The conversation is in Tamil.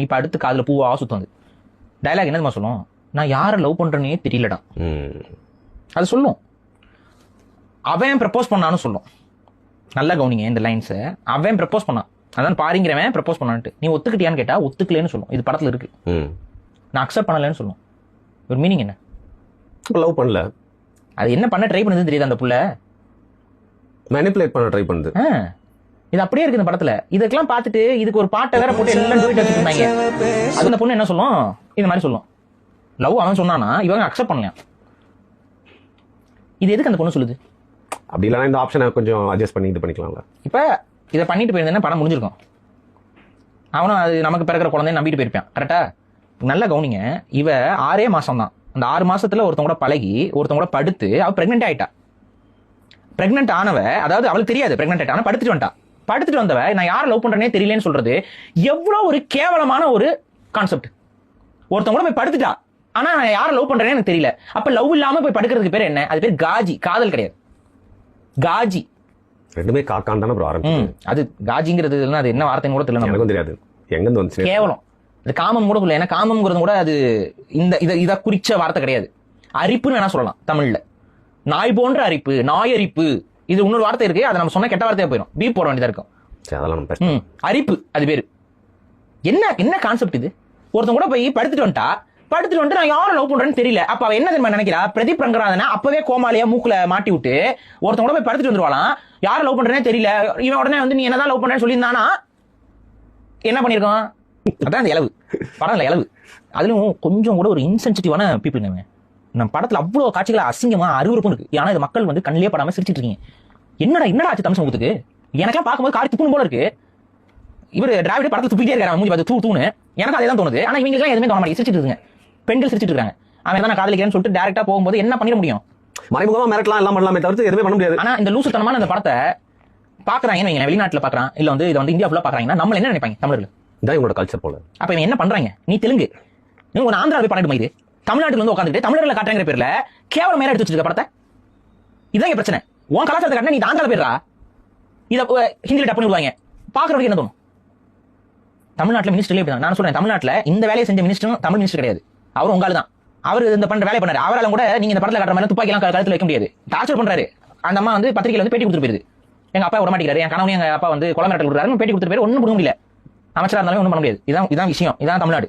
இப்ப அடுத்து காதுல பூவா சுத்தம் வந்து டயலாக் என்ன தெரியுமா சொல்லும்? நான் யாரை லவ் பண்றேனே தெரியலடா. அது சொல்லும். அவன் ப்ரப்போஸ் பண்ணான்னு சொல்லும். நல்லா கவனிங்க இந்த லைன்ஸை அவன் ப்ரப்போஸ் பண்ணான். அதான் பாருங்கிறவன் ப்ரப்போஸ் பண்ணான்ட்டு. நீ ஒத்துக்கிட்டியான்னு கேட்டா ஒத்துக்கலேன்னு சொல்லும். இது படத்துல இருக்கு. ம். நான் அக்செப்ட் பண்ணலன்னு சொல்லும். ஒரு மீனிங் என்ன? லவ் பண்ணல. அது என்ன பண்ண ட்ரை பண்ணுதுன்னு தெரியுது அந்த புள்ள? மேனிப்புலேட் பண்ண ட்ரை பண்ணுது. இது அப்படியே இருக்கு இந்த படத்துல. இதுக்கெல்லாம் பார்த்துட்டு இதுக்கு ஒரு பாட்டை வேற போட்டு எல்லாம் அது அந்த பொண்ணு என்ன சொல்லும்? இந்த மாதிரி சொல்லும். லவ் அவன் சொன்னானா? இவங்க அக்செப்ட் பண்ணலையா? இது எதுக்கு அந்த பொண்ணு சொல்லுது? அப்படி இல்லைன்னா இந்த ஆப்ஷனை கொஞ்சம் அட்ஜஸ்ட் பண்ணி இது பண்ணிக்கலாம்ல. இப்ப இதை பண்ணிட்டு போயிருந்தேன்னா படம் முடிஞ்சிருக்கும். அவனும் அது நமக்கு பிறக்கிற குழந்தைய நம்பிட்டு போயிருப்பான். கரெக்டா நல்லா கவனிங்க. இவ ஆறே மாசம் தான் அந்த ஆறு மாசத்துல ஒருத்தன் கூட பழகி ஒருத்தன் கூட படுத்து அவ பிரெக்னென்ட் ஆயிட்டா. பிரெக்னென்ட் ஆனவ அதாவது அவளுக்கு தெரியாது பிரெக்னென்ட் ஆயிட்டா. ஆனா படுத்துட்டு வந்துட்டா. படுத்துட்டு வந்தவ நான் யாரை லவ் பண்றேனே தெரியலன்னு சொல்றது எவ்வளவு ஒரு கேவலமான ஒரு கான்செப்ட் ஒருத்தன் கூட போய் படுத்துட்டா ஆனா நான் யாரை லவ் பண்றேனே எனக்கு தெரியல. அப்ப லவ் இல்லாம போய் படுக்கிறதுக்கு பேர் என்ன? அது பேர் காஜி காதல் கிடையாது. காஜி. ரெண்டுமே காக்கான் தானே ஆரம்பிச்சு அது காஜிங்கிறது இல்லைன்னா அது என்ன வார்த்தைன்னு கூட தெரியல நமக்கு. தெரியாது. எங்கேருந்து வந்துச்சு? கேவலம். அது காமம் கூட சொல்ல ஏன்னா காமம்ங்கிறது கூட அது இந்த இதை இதை குறிச்ச வார்த்தை கிடையாது. அரிப்புன்னு வேணா சொல்லலாம் தமிழ்ல. நாய் போன்ற அரிப்பு நாய் அரிப்பு. இது இன்னொரு வார்த்தை இருக்கு. அதை நம்ம சொன்னா கெட்ட வார்த்தையா போயிடும் பீப் போட வேண்டியதா இருக்கும். அதெல்லாம் அரிப்பு அது பேரு என்ன என்ன கான்செப்ட் இது? ஒருத்தன் கூட போய் படுத்துட்டு வந்துட்டா படுத்துட்டு வந்துட்டு நான் யாரை லவ் பண்றேன்னு தெரியல. அப்ப அவ என்ன தெரியுமா நினைக்கிறா? பிரதீப் ரங்கராஜனை அப்பவே கோமாளியா மூக்குல மாட்டி விட்டு ஒருத்தன் கூட போய் படுத்துட்டு வந்துருவாளாம். யாரை லவ் பண்றேனே தெரியல. இவன் உடனே வந்து நீ என்னதான் லவ் பண்றேன்னு சொல்லியிருந்தானா? என்ன பண்ணிருக்கான் அதான் அந்த இளவு. படம் இல்ல இளவு. அதுலயும் கொஞ்சம் கூட ஒரு இன்சென்சிட்டிவான பீப்புள் நம்ம நம்ம படத்துல அவ்வளவு காட்சிகளை அசிங்கமா அருவருப்பும் இருக்கு. ஆனா இது மக்கள் வந்து கண்ணிலே படாம சிரிச்சிட்டு இருக்கீங்க. என்னடா என்னடா ஆச்சு தமிழ் சமூகத்துக்கு எனக்கெல்லாம் பார்க்கும்போது காரி துப்புணும் போல இருக்கு. இவர் டிராவிட படத்துல துப்பிட்டே இருக்காரு மூஞ்சி பார்த்து தூ தூணு எனக்கு அதே தான் தோணுது. ஆனா இவங்க எதுவுமே தோண மாட்டேங்குது. சிரிச்சிட்டு இருக்காங்க. பெண்கள் சிரிச்சிட்டு இருக்காங்க. அவன் தான் நான் காதலிக்கிறேன்னு சொல்லிட்டு டேரக்டா போகும்போது என்ன பண்ணிட முடியும்? மறைமுகமா மிரட்டலாம் எல்லாம் பண்ணலாமே தவிர்த்து எதுவுமே பண்ண முடியாது. ஆனா இந்த லூசுத்தனமான அந்த படத்தை பாக்குறாங்கன்னு வைங்களேன் வெளிநாட்டுல பாக்குறான் இல்ல வந்து இதை வந்து இந்தியா ஃபுல்லா பாக்குறாங்கன்னா நம்ம என்ன நினைப்பாங்க? தமிழர்கள். இதான் இவங்களோட கல்ச்சர் போல. அப்ப இவன் என்ன பண்றாங்க? நீ தெலுங்கு. நீ ஒரு ஆந்திரா போய் பண்ணிட்டு இது? தமிழ்நாட்டுல வந்து உட்காந்துட்டு தமிழர்ல காட்டுறாங்கிற பேர்ல கேவலம் மேல எடுத்து வச்சிருக்க படத்தை? இதான் இங்க பிரச்சனை. உன் கலாச்சாரத்தை காட்டினா நீ ஆந்திரா போயிடுறா. இத அஹ், ஹிந்தியில டப்புன்னு விடுவாங்க. பாக்குறவங்க என்ன தோணும்? தமிழ்நாட்டுல மினிஸ்டர் இப்படி தான் நான் சொல்றேன் தமிழ்நாட்டுல இந்த வேலையை செஞ்ச மினிஸ்டரும் தமிழ் மினிஸ்டர் கிடையாது. அவர் உங்கால தான் அவர் இந்த பண்ற வேலை பண்ணாரு. அவரால கூட நீங்க இந்த படத்துல காட்டுற மாதிரி துப்பாக்கி எல்லாம் கழுத்துல வைக்க முடியாது. டார்ச்சர் பண்றாரு. அந்த அம்மா வந்து பத்திரிகையில வந்து பேட்டி கொடுத்துட்டு போயிருது. எங்க அப்பா விட மாட்டேங்கிறாரு. என் கணவன் எங்க அப்பா வந்து குளம் மிரட்டல் கொடுக்குறாரு பேட்டி கொடுத்துட்டு போயிரு ஒன்றும் கொடுக்க முடியல. அமைச்சரா இருந்தாலும் ஒன்றும் பண்ண முடியாது. இதான் இதான் விஷயம். இதான் தமிழ்நாடு.